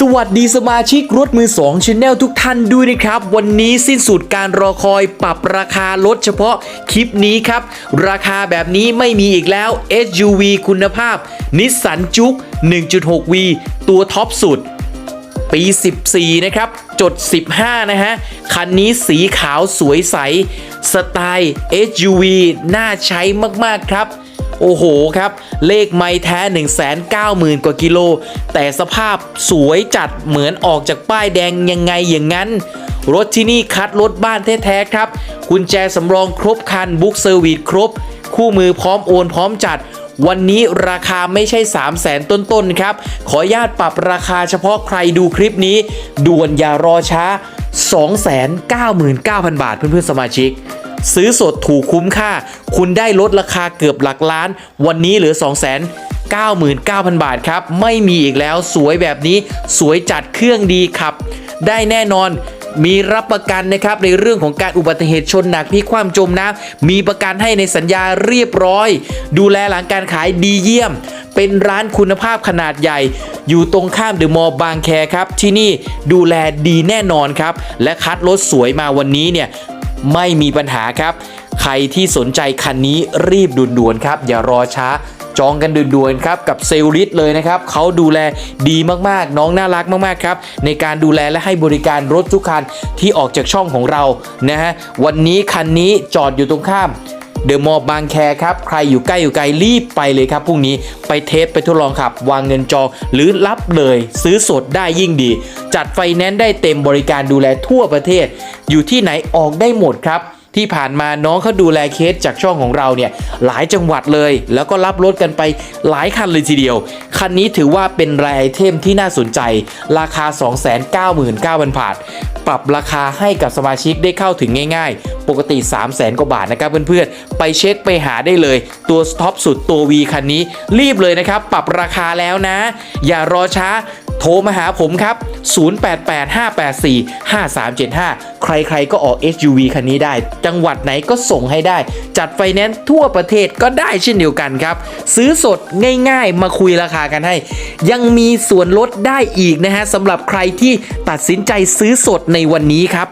สวัสดีสมาชิกรถมือ2 Channel ทุกท่านด้วยนะครับ วันนี้สิ้นสุดการรอคอยปรับราคารถเฉพาะคลิปนี้ครับ ราคาแบบนี้ไม่มีอีกแล้ว SUV คุณภาพ นิสสันจุก 1.6V ตัวท็อปสุด ปี 14 นะครับ จด 15 นะฮะ คันนี้สีขาวสวยใส สไตล์ SUV น่าใช้มาก ๆ ครับ โอ้โหครับ เลขไม่แท้ 190,000 กว่ากิโล แต่สภาพสวยจัดเหมือนออกจากป้ายแดงยังไงอย่างนั้น รถที่นี่คัดรถบ้านแท้ๆครับกุญแจสำรองครบคันบุ๊กเซอร์วิสครบ คู่มือพร้อมโอนพร้อมจัดวันนี้ราคาไม่ใช่ 3 0 0แสนต้น ๆ ครับ ขออนุญาตปรับราคาเฉพาะใครดูคลิปนี้ ด่วนอย่ารอช้า 299,000 บาทเพื่อน ๆ สมาชิก ซื้อสดถูกคุ้มค่า คุณได้ลดราคาเกือบหลักล้าน วันนี้เหลือ2 9 9 0 0 0 บาทครับ ไม่มีอีกแล้วสวยแบบนี้สวยจัดเครื่องดีครับ ได้แน่นอนมีรับประกันนะครับในเรื่องของการอุบัติเหตุชนหนักพิความจมน้ำมีประกันให้ในสัญญาเรียบร้อย ดูแลหลังการขายดีเยี่ยม เป็นร้านคุณภาพขนาดใหญ่ อยู่ตรงข้ามเดอะมอลล์บางแคครับ ที่นี่ดูแลดีแน่นอนครับ และคัดรถสวยมาวันนี้เนี่ย ไม่มีปัญหาครับ ใครที่สนใจคันนี้รีบด่วนๆครับ อย่ารอช้าจองกันด่วนๆครับกับเซลลิสเลยนะครับเขาดูแลดีมากๆ น้องน่ารักมากๆครับในการดูแลและให้บริการรถทุกคันที่ออกจากช่องของเรานะฮะวันนี้คันนี้จอดอยู่ตรงข้าม เดอะมอลล์บางแคครับ ใครอยู่ใกล้อยู่ไกลรีบไปเลยครับพรุ่งนี้ไปเทสไปทดลองขับ วางเงินจองหรือรับเลยซื้อสดได้ยิ่งดี จัดไฟแนนซ์ได้เต็มบริการดูแลทั่วประเทศ อยู่ที่ไหนออกได้หมดครับที่ผ่านมาน้องเขาดูแลเคสจากช่องของเราเนี่ยหลายจังหวัดเลย แล้วก็รับรถกันไปหลายคันเลยทีเดียว คันนี้ถือว่าเป็นรายไอเทมที่น่าสนใจ ราคา 299,000บาท ปรับราคาให้กับสมาชิกได้เข้าถึงง่ายๆ ปกติ 3 0 0แสนกว่าบาทนะครับเพื่อนๆ ไปเช็คไปหาได้เลย ตัวท็อปสุดตัว V คันนี้ รีบเลยนะครับ ปรับราคาแล้วนะ อย่ารอช้าโทรมาหาผมครับ 0885845375 ใครๆก็ออก SUV คันนี้ได้ จังหวัดไหนก็ส่งให้ได้ จัดไฟแนนซ์ทั่วประเทศก็ได้เช่นเดียวกันครับ ซื้อสดง่ายๆ มาคุยราคากันให้ ยังมีส่วนลดได้อีกนะฮะสำหรับใครที่ตัดสินใจซื้อสดในวันนี้ครับ